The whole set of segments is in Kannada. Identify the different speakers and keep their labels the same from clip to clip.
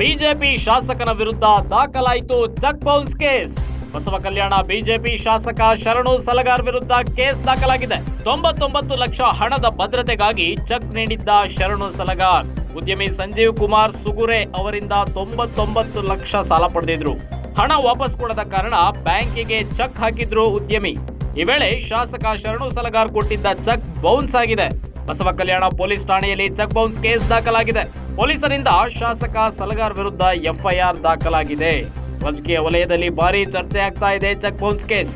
Speaker 1: ಬಿಜೆಪಿ ಶಾಸಕನ ವಿರುದ್ಧ ದಾಖಲಾಯಿತು cheque bounce case. Basavakalyan BJP ಶಾಸಕ ಶರಣು ಸಲಗಾರ್ ವಿರುದ್ಧ ಕೇಸ್ ದಾಖಲಾಗಿದೆ. ತೊಂಬತ್ತೊಂಬತ್ತು ಲಕ್ಷ ಹಣದ ಭದ್ರತೆಗಾಗಿ ಚೆಕ್ ನೀಡಿದ್ದ ಶರಣು ಸಲಗಾರ್. ಉದ್ಯಮಿ ಸಂಜೀವ್ ಕುಮಾರ್ ಸುಗುರೆ ಅವರಿಂದ ತೊಂಬತ್ತೊಂಬತ್ತು ಲಕ್ಷ ಸಾಲ ಪಡೆದಿದ್ರು. ಹಣ ವಾಪಸ್ ಕೊಡದ ಕಾರಣ ಬ್ಯಾಂಕಿಗೆ ಚೆಕ್ ಹಾಕಿದ್ರು ಉದ್ಯಮಿ. ಈ ವೇಳೆ ಶಾಸಕ ಶರಣು ಸಲಗಾರ್ ಕೊಟ್ಟಿದ್ದ ಚೆಕ್ ಬೌನ್ಸ್ ಆಗಿದೆ. ಬಸವ ಕಲ್ಯಾಣ ಪೊಲೀಸ್ ಠಾಣೆಯಲ್ಲಿ ಚೆಕ್ ಬೌನ್ಸ್ ಕೇಸ್ ದಾಖಲಾಗಿದೆ. ಪೊಲೀಸರಿಂದ ಶಾಸಕ ಸಲಗಾರ್ ವಿರುದ್ಧ ಎಫ್ಐಆರ್ ದಾಖಲಾಗಿದೆ. ರಾಜಕೀಯ ವಲಯದಲ್ಲಿ ಭಾರಿ ಚರ್ಚೆ ಆಗ್ತಾ ಇದೆ cheque bounce case.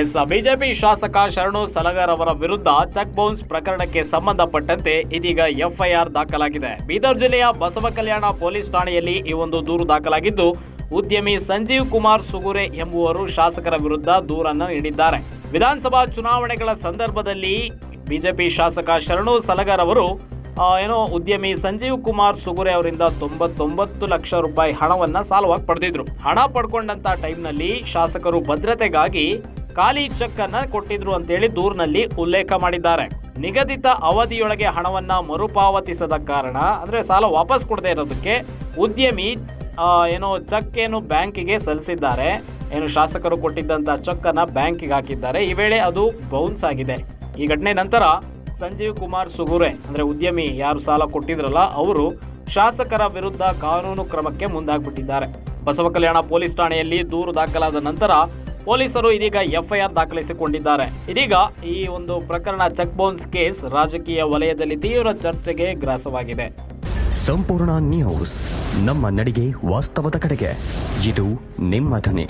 Speaker 1: Yes, BJP ಶಾಸಕ ಶರಣು ಸಲಗಾರ್ ಅವರ ವಿರುದ್ಧ ಚೆಕ್ ಬೌನ್ಸ್ ಪ್ರಕರಣಕ್ಕೆ ಸಂಬಂಧಪಟ್ಟಂತೆ ಇದೀಗ ಎಫ್ಐಆರ್ ದಾಖಲಾಗಿದೆ. ಬೀದರ್ ಜಿಲ್ಲೆಯ ಬಸವ ಕಲ್ಯಾಣ ಪೊಲೀಸ್ ಠಾಣೆಯಲ್ಲಿ ಈ ಒಂದು ದೂರು ದಾಖಲಾಗಿದ್ದು, ಉದ್ಯಮಿ ಸಂಜೀವ್ ಕುಮಾರ್ ಸುಗುರೆ ಎಂಬುವರು ಶಾಸಕರ ವಿರುದ್ಧ ದೂರನ್ನು ನೀಡಿದ್ದಾರೆ. ವಿಧಾನಸಭಾ ಚುನಾವಣೆಗಳ ಸಂದರ್ಭದಲ್ಲಿ ಬಿಜೆಪಿ ಶಾಸಕ ಶರಣು ಸಲಗಾರ್ ಅವರು ಏನೋ ಉದ್ಯಮಿ ಸಂಜೀವ್ ಕುಮಾರ್ ಸುಗುರೆ ಅವರಿಂದ ತೊಂಬತ್ತೊಂಬತ್ತು ಲಕ್ಷ ರೂಪಾಯಿ ಹಣವನ್ನ ಸಾಲವಾಗಿ ಪಡೆದಿದ್ರು. ಹಣ ಪಡ್ಕೊಂಡಂತ ಟೈಮ್ನಲ್ಲಿ ಶಾಸಕರು ಭದ್ರತೆಗಾಗಿ ಖಾಲಿ ಚೆಕ್ ಅನ್ನ ಕೊಟ್ಟಿದ್ರು ಅಂತೇಳಿ ದೂರಿನಲ್ಲಿ ಉಲ್ಲೇಖ ಮಾಡಿದ್ದಾರೆ. ನಿಗದಿತ ಅವಧಿಯೊಳಗೆ ಹಣವನ್ನ ಮರುಪಾವತಿಸದ ಕಾರಣ, ಅಂದ್ರೆ ಸಾಲ ವಾಪಸ್ ಕೊಡದೇ ಇರೋದಕ್ಕೆ ಉದ್ಯಮಿ ಏನೋ ಚೆಕ್ ಏನು ಬ್ಯಾಂಕಿಗೆ ಸಲ್ಲಿಸಿದ್ದಾರೆ. ಏನು ಶಾಸಕರು ಕೊಟ್ಟಿದ್ದಂತ ಚೆಕ್ ಅನ್ನ ಬ್ಯಾಂಕಿಗೆ ಹಾಕಿದ್ದಾರೆ. ಈ ವೇಳೆ ಅದು ಬೌನ್ಸ್ ಆಗಿದೆ. ಈ ಘಟನೆ ನಂತರ ಸಂಜೀವ್ ಕುಮಾರ್ ಸುಗುರೆ, ಅಂದ್ರೆ ಉದ್ಯಮಿ ಯಾರು ಸಾಲ ಕೊಟ್ಟಿದ್ರಲ್ಲ, ಅವರು ಶಾಸಕರ ವಿರುದ್ಧ ಕಾನೂನು ಕ್ರಮಕ್ಕೆ ಮುಂದಾಗ್ಬಿಟ್ಟಿದ್ದಾರೆ. ಬಸವ ಕಲ್ಯಾಣ ಪೊಲೀಸ್ ಠಾಣೆಯಲ್ಲಿ ದೂರು ದಾಖಲಾದ ನಂತರ ಪೊಲೀಸರು ಇದೀಗ ಎಫ್ಐಆರ್ ದಾಖಲಿಸಿಕೊಂಡಿದ್ದಾರೆ. ಇದೀಗ ಈ ಒಂದು ಪ್ರಕರಣ ಚೆಕ್ ಬೌನ್ಸ್ ಕೇಸ್ ರಾಜಕೀಯ ವಲಯದಲ್ಲಿ ತೀವ್ರ ಚರ್ಚೆಗೆ ಗ್ರಾಸವಾಗಿದೆ.
Speaker 2: ಸಂಪೂರ್ಣ ನ್ಯೂಸ್ ನಮ್ಮ ನಡಿಗೆ ವಾಸ್ತವದ ಕಡೆಗೆ. ಇದು ನಿಮ್ಮ ಧ್ವನಿ.